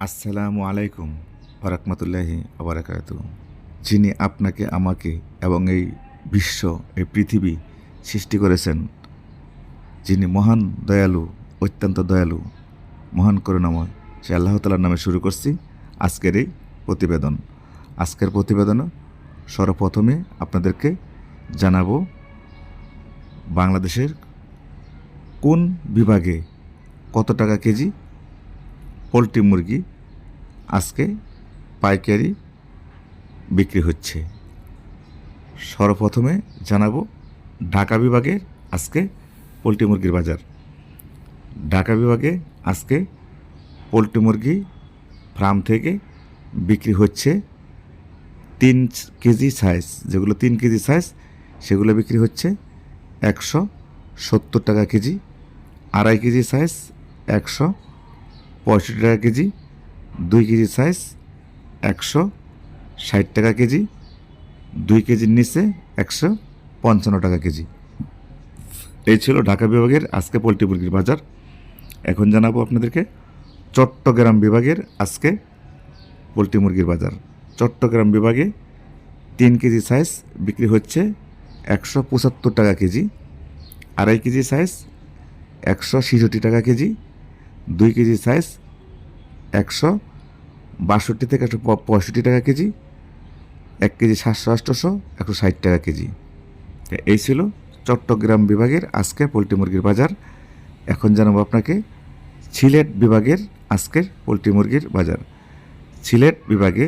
আসসালামু আলাইকুম ওরহমতুল্লাহি আবরাকাত যিনি আপনাকে, আমাকে এবং এই বিশ্ব, এই পৃথিবী সৃষ্টি করেছেন, যিনি মহান দয়ালু, অত্যন্ত দয়ালু, মহান করুণাময়, সে আল্লাহ তালার নামে শুরু করছি আজকের এই প্রতিবেদন। আজকের প্রতিবেদনে সর্বপ্রথমে আপনাদেরকে জানাব বাংলাদেশের কোন বিভাগে কত টাকা কেজি পোলট্রি মুরগি আজকে পাইকারি বিক্রি হচ্ছে। সর্বপ্রথমে জানাব ঢাকা বিভাগের আজকে পোলট্রি মুরগির বাজার। ঢাকা বিভাগে আজকে পোলট্রি মুরগি ফার্ম থেকে বিক্রি হচ্ছে তিন কেজি সাইজ যেগুলো তিন কেজি সাইজ সেগুলো বিক্রি হচ্ছে একশো সত্তর টাকা কেজি। আড়াই কেজি সাইজ একশো পঁয়ষট্টি টাকা কেজি, দুই কেজি সাইজ একশো ষাট টাকা কেজি, দুই কেজির নিচে একশো পঞ্চান্ন টাকা কেজি। এই ছিল ঢাকা বিভাগের আজকে পোলট্রি মুরগির বাজার। এখন জানাব আপনাদেরকে চট্টগ্রাম বিভাগের আজকে পোলট্রি মুরগির বাজার। চট্টগ্রাম বিভাগে তিন কেজি সাইজ বিক্রি হচ্ছে একশো পঁচাত্তর টাকা কেজি, আড়াই কেজি সাইজ একশো ছেষট্টি টাকা কেজি দুই কেজি সাইজ একশো, বাষট্টি থেকে একশো পঁয়ষট্টি টাকা কেজি, এক কেজি সাতশো আটশোশো একশো ষাট টাকা কেজি। এই ছিল চট্টগ্রাম বিভাগের আজকের পোলট্রি মুরগির বাজার। এখন জানাব আপনাকে সিলেট বিভাগের আজকের পোলট্রি মুরগির বাজার। সিলেট বিভাগে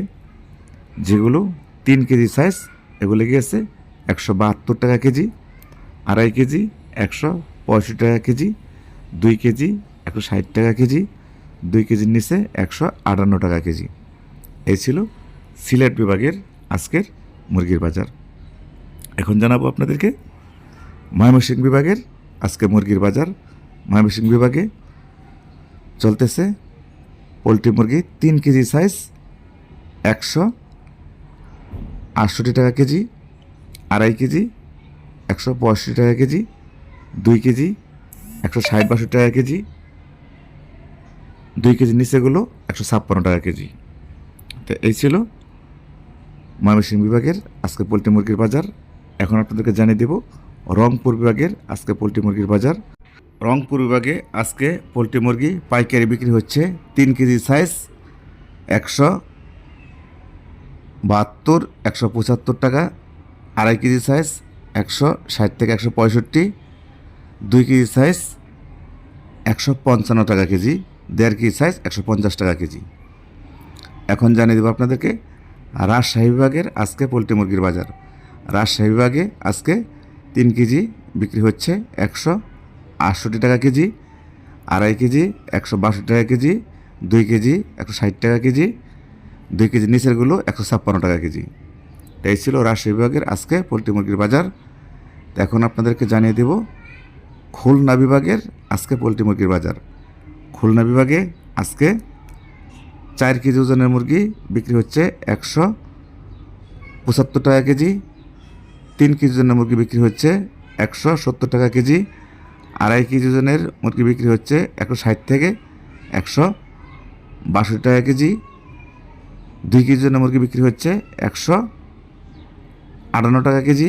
যেগুলো তিন কেজি সাইজ এগুলো গিয়েছে একশো বাহাত্তর টাকা কেজি, আড়াই কেজি, একশো পঁয়ষট্টি টাকা কেজি, দুই কেজি একশো ষাট টাকা কেজি, দুই কেজির নিচে একশো আটান্ন টাকা কেজি। এই ছিল সিলেট বিভাগের আজকের মুরগির বাজার। এখন জানাব আপনাদেরকে ময়মনসিংহ বিভাগের আজকে মুরগির বাজার। ময়মনসিংহ বিভাগে চলতেছে পোলট্রি মুরগি তিন কেজি সাইজ একশো আটষট্টি টাকা কেজি, আড়াই কেজি একশো পঁয়ষট্টি টাকা কেজি, দুই কেজি একশো ষাট বাষট্টি টাকা কেজি দুই কেজি নিচেগুলো একশো ছাপ্পান্ন টাকা কেজি। তো এই ছিল ময়মনসিংহ বিভাগের আজকে পোলট্রি মুরগির বাজার। এখন আপনাদেরকে জানিয়ে দেব রংপুর বিভাগের আজকে পোলট্রি মুরগির বাজার। রংপুর বিভাগে আজকে পোলট্রি মুরগি পাইকারি বিক্রি হচ্ছে তিন কেজি সাইজ একশো বাহাত্তর, একশো পঁচাত্তর টাকা, আড়াই কেজি সাইজ একশো ষাট থেকে একশো পঁয়ষট্টি, দুই কেজি সাইজ একশো পঞ্চান্ন টাকা কেজি। দেড় কেজি সাইজ একশো পঞ্চাশ টাকা কেজি। এখন জানিয়ে দেবো আপনাদেরকে, রাজশাহী বিভাগের আজকে পোলট্রি মুরগির বাজার। রাজশাহী বিভাগে আজকে তিন কেজি বিক্রি হচ্ছে একশো আটষট্টি টাকা কেজি, আড়াই কেজি একশো বাষট্টি টাকা কেজি, দুই কেজি একশো ষাট টাকা কেজি, দুই কেজি নিচেরগুলো একশো ছাপ্পান্ন টাকা কেজি। তাই ছিল রাজশাহী বিভাগের আজকে পোলট্রি মুরগির বাজার। এখন আপনাদেরকে জানিয়ে দেব, খুলনা বিভাগের আজকে পোলট্রি মুরগির বাজার। খুলনা বিভাগে আজকে চার কেজি ওজনের মুরগি বিক্রি হচ্ছে একশো পঁচাত্তর টাকা কেজি। তিন কেজি ওজনের মুরগি বিক্রি হচ্ছে একশো সত্তর টাকা কেজি। আড়াই কেজি ওজনের মুরগি বিক্রি হচ্ছে একশো ষাট থেকে একশো বাষট্টি টাকা কেজি। দুই কেজি ওজনের মুরগি বিক্রি হচ্ছে একশো আটান্ন টাকা কেজি।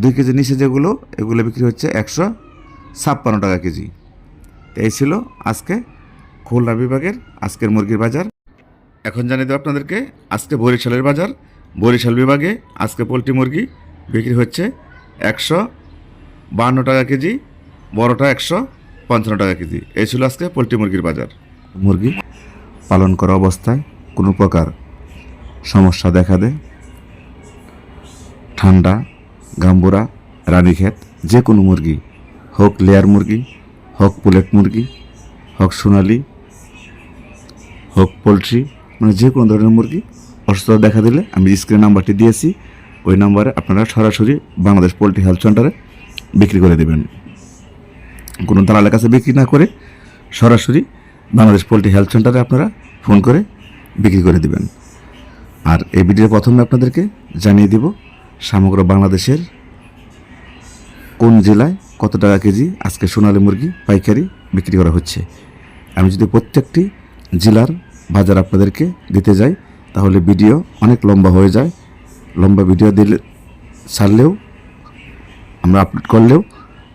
দুই কেজি নিচে যেগুলো, এগুলো বিক্রি হচ্ছে একশো ছাপ্পান্ন টাকা কেজি। তো এই ছিল আজকে খুলনা বিভাগের আজকের মুরগির বাজার। এখন জানিয়ে দেবো আপনাদেরকে, আজকে বরিশালের বাজার। বরিশাল বিভাগে আজকে পোলট্রি মুরগি বিক্রি হচ্ছে একশো বাহান্ন টাকা কেজি, বড়টা একশো পঞ্চান্ন টাকা কেজি। এই ছিল আজকে পোলট্রি মুরগির বাজার। মুরগি পালন করা অবস্থায় কোনো প্রকার সমস্যা দেখা দেয়। ঠান্ডা, গাম্বুরা, রানীক্ষেত, যে কোনো মুরগি হোক লেয়ার মুরগি হোক পুলেট মুরগি, হক সোনালি, হোক পোলট্রি মানে যে কোনো ধরনের মুরগি। অসুস্থতা দেখা দিলে আমি স্ক্রিন নাম্বারটি দিয়েছি, ওই নাম্বারে আপনারা সরাসরি বাংলাদেশ পোলট্রি হেলথ সেন্টারে বিক্রি করে দেবেন। কোনো দালালের কাছে বিক্রি না করে সরাসরি বাংলাদেশ পোলট্রি হেলথ সেন্টারে আপনারা ফোন করে বিক্রি করে দেবেন। আর এই ভিডিওর প্রথমে আপনাদেরকে জানিয়ে দিব, সমগ্র বাংলাদেশের কোন জেলায় কত টাকা কেজি আজকে সোনালী মুরগি পাইকারি বিক্রি করা হচ্ছে? আমি যদি প্রত্যেকটি জেলার বাজার আপনাদেরকে দিতে যাই, তাহলে ভিডিও অনেক লম্বা হয়ে যায়। লম্বা ভিডিও দিলে ছাড়লেও, আমরা আপলোড করলেও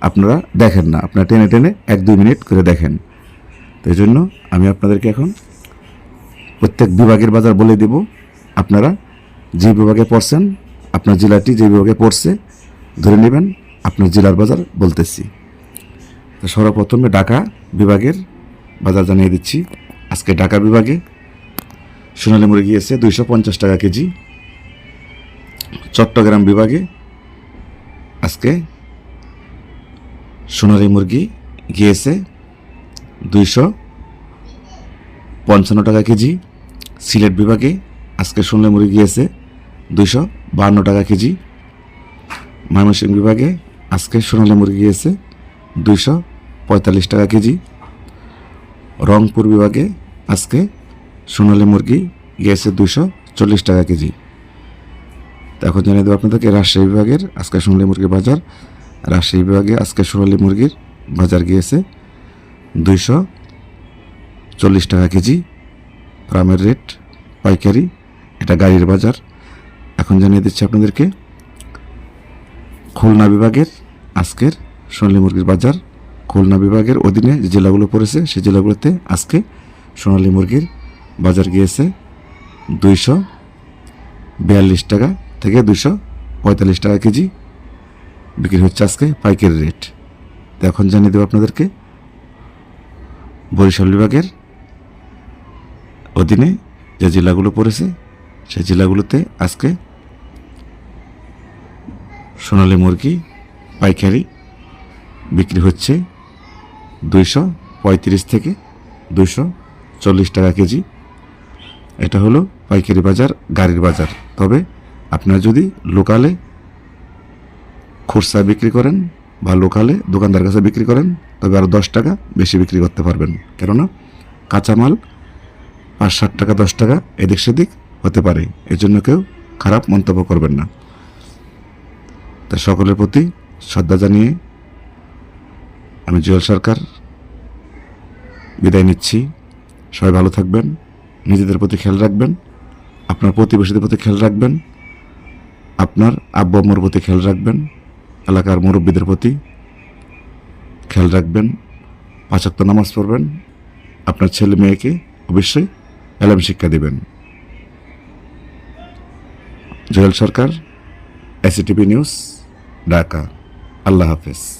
আপনারা দেখেন না। আপনারা টেনে টেনে এক দুই মিনিট করে দেখেন। তো এই জন্য আমি আপনাদেরকে এখন প্রত্যেক বিভাগের বাজার বলে দেব। আপনারা যে বিভাগে পড়ছেন, আপনার জেলাটি যে বিভাগে পড়ছে, ধরে নেবেন। আপনার জেলার বাজার বলতেছি। সর্বপ্রথমে ঢাকা বিভাগের বাজার জানিয়ে দিচ্ছি। আজকে ঢাকা বিভাগে সোনালী মুরগি এসে দুইশো পঞ্চাশ টাকা কেজি। চট্টগ্রাম বিভাগে আজকে সোনালী মুরগি গিয়েছে দুইশো পঞ্চান্ন টাকা কেজি। সিলেট বিভাগে আজকে সোনালী মুরগি গিয়েছে দুইশো বাহান্ন টাকা কেজি। ময়মনসিংহ বিভাগে আজকে সোনালী মুরগি গিয়েছে দুইশো পঁয়তাল্লিশ টাকা কেজি। রংপুর বিভাগে আজকে সোনালী মুরগি গিয়েছে দুইশো চল্লিশ টাকা কেজি। এখন জানিয়ে দেবো আপনাদেরকে, রাজশাহী বিভাগের আজকে সোনালী মুরগির বাজার। রাজশাহী বিভাগে আজকে সোনালী মুরগির বাজার গিয়েছে দুইশো চল্লিশ টাকা কেজি। ফার্মের রেট, পাইকারি, এটা গাড়ির বাজার। এখন জানিয়ে দিচ্ছি আপনাদেরকে, খুলনা বিভাগের আজকের সোনালী মুরগির বাজার খুলনা বিভাগের অধীনে যে জেলাগুলো পড়েছে, সেই জেলাগুলোতে আজকে সোনালী মুরগির বাজার গিয়েছে দুইশো বিয়াল্লিশ টাকা থেকে দুশো পঁয়তাল্লিশ টাকা কেজি। বিক্রি হচ্ছে আজকে পাইকারি রেট। তো এখন জানিয়ে দেবো আপনাদেরকে, বরিশাল বিভাগের অধীনে যে জেলাগুলো পড়েছে, সেই জেলাগুলোতে আজকে সোনালী মুরগি পাইকারি বিক্রি হচ্ছে দুইশো পঁয়ত্রিশ থেকে দুইশো চল্লিশ টাকা কেজি। এটা হলো পাইকারি বাজার, গাড়ির বাজার। তবে আপনারা যদি লোকালে খুচরা বিক্রি করেন বা লোকালে দোকানদার কাছে বিক্রি করেন, তবে আরও দশ টাকা বেশি বিক্রি করতে পারবেন। কেননা কাঁচামাল পাঁচ, ষাট টাকা, দশ টাকা এদিক সেদিক হতে পারে। এজন্য কেউ খারাপ মন্তব্য করবেন না। তা সকলের প্রতি শ্রদ্ধা জানিয়ে আমি জুয়েল সরকার। বিদায় নিচ্ছি। সবাই ভালো থাকবেন, নিজেদের প্রতি খেয়াল রাখবেন, আপনার প্রতিবেশীদের প্রতি খেয়াল রাখবেন, আপনার আব্বু আম্মুর প্রতি খেয়াল রাখবেন, এলাকার মুরব্বীদের প্রতি খেয়াল রাখবেন পাঁচাত্তর নামাজ পড়বেন, আপনার ছেলে মেয়েকে অবশ্যই এলাম শিক্ষা দিবেন। জয়েল সরকার এসিটিভি নিউজ ঢাকা আল্লাহ হাফেজ।